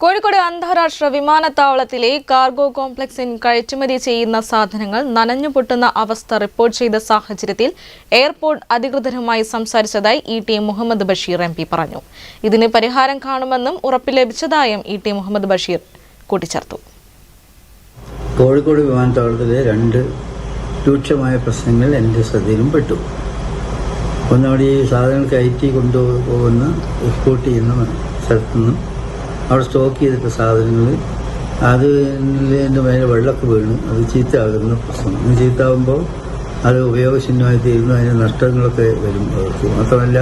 കോഴിക്കോട് അന്താരാഷ്ട്ര വിമാനത്താവളത്തിലെ കാർഗോ കോംപ്ലക്സിൽ കയറ്റുമതി ചെയ്യുന്ന സാധനങ്ങൾ നനഞ്ഞു പൊട്ടുന്ന അവസ്ഥ റിപ്പോർട്ട് ചെയ്ത സാഹചര്യത്തിൽ എയർപോർട്ട് അധികൃതരുമായി സംസാരിച്ചതായി E T Muhammad Basheer M P പറഞ്ഞു. ഇതിന് പരിഹാരം കാണുമെന്നും ഉറപ്പ് ലഭിച്ചതായും ഇ ടി മുഹമ്മദ് ബഷീർ കൂട്ടിച്ചേർത്തു. കോഴിക്കോട് വിമാനത്താവളത്തിലെ രണ്ട് രൂക്ഷമായ പ്രശ്നങ്ങൾ എന്റെ ശ്രദ്ധയിലും പെട്ടു. ഒന്നവിടെ ഈ സാധനങ്ങൾ കയറ്റി കൊണ്ടുപോകുന്ന എക്സ്പോർട്ട് ചെയ്യുന്ന സ്ഥലത്തു നിന്നും അവിടെ സ്റ്റോക്ക് ചെയ്തിട്ട സാധനങ്ങൾ അത് അതിന്റെ മേലെ വെള്ളമൊക്കെ വീണു. അത് ചീത്തയാകുന്ന പ്രശ്നം. ചീത്താകുമ്പോൾ അത് ഉപയോഗശൂന്യമായി തീരുന്നു. അതിന് നഷ്ടങ്ങളൊക്കെ വരും അവർക്ക്. മാത്രമല്ല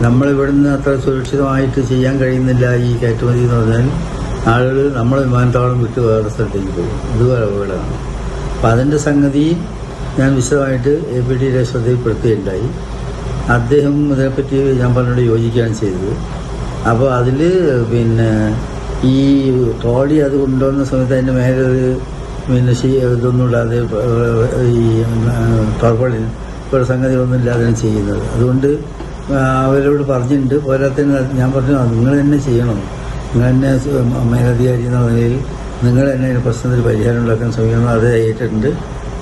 നമ്മളിവിടുന്ന് അത്ര സുരക്ഷിതമായിട്ട് ചെയ്യാൻ കഴിയുന്നില്ല ഈ കയറ്റുമതി എന്ന് പറഞ്ഞാൽ ആളുകൾ നമ്മൾ വിമാനത്താവളം വിട്ട് വേറെ സ്ഥലത്തേക്ക് പോകും. ഇത് വേറെ അപകടമാണ്. അപ്പം അതിന്റെ സംഗതി ഞാൻ വിശദമായിട്ട് എ പി ഡിയുടെ ശ്രദ്ധയിൽപ്പെടുത്തുകയുണ്ടായി അദ്ദേഹം ഇതിനെപ്പറ്റി ഞാൻ പറഞ്ഞോട് യോജിക്കുകയാണ് ചെയ്തത്. അപ്പോൾ അതിൽ പിന്നെ ഈ ട്രോളി അത് കൊണ്ടുവന്ന സമയത്ത് അതിന്റെ മേലെ ഒരു പിന്നെ ശീ ഇതൊന്നും ഇല്ലാതെ ഈ ടർബളിൻ ഒരു സംഗതികളൊന്നും ഇല്ലാതെയാണ് ചെയ്യുന്നത്. അതുകൊണ്ട് അവരോട് പറഞ്ഞിട്ടുണ്ട്. പോരാത്തതിന് ഞാൻ പറഞ്ഞു നിങ്ങൾ തന്നെ ചെയ്യണം. നിങ്ങൾ തന്നെ മേലധികാരി എന്ന നിലയിൽ നിങ്ങൾ തന്നെ അതിന് പ്രശ്നത്തിൽ പരിഹാരം ഉണ്ടാക്കാൻ ശ്രമിക്കണം. അത് ഏറ്റിട്ടുണ്ട്.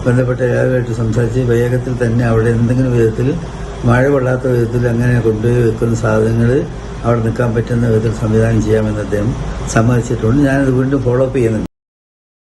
ബന്ധപ്പെട്ട എല്ലാവരുമായിട്ട് സംസാരിച്ച് വേഗത്തിൽ തന്നെ അവിടെ എന്തെങ്കിലും വിധത്തിൽ മഴ കൊള്ളാത്ത വിധത്തിൽ അങ്ങനെ കൊണ്ടുപോയി വെക്കുന്ന സാധനങ്ങൾ അവിടെ നിൽക്കാൻ പറ്റുന്ന വിധത്തിൽ സംവിധാനം ചെയ്യാമെന്ന് അദ്ദേഹം സമ്മതിച്ചിട്ടുണ്ട്. ഞാനത് വീണ്ടും ഫോളോ അപ്പ് ചെയ്യുന്നുണ്ട്.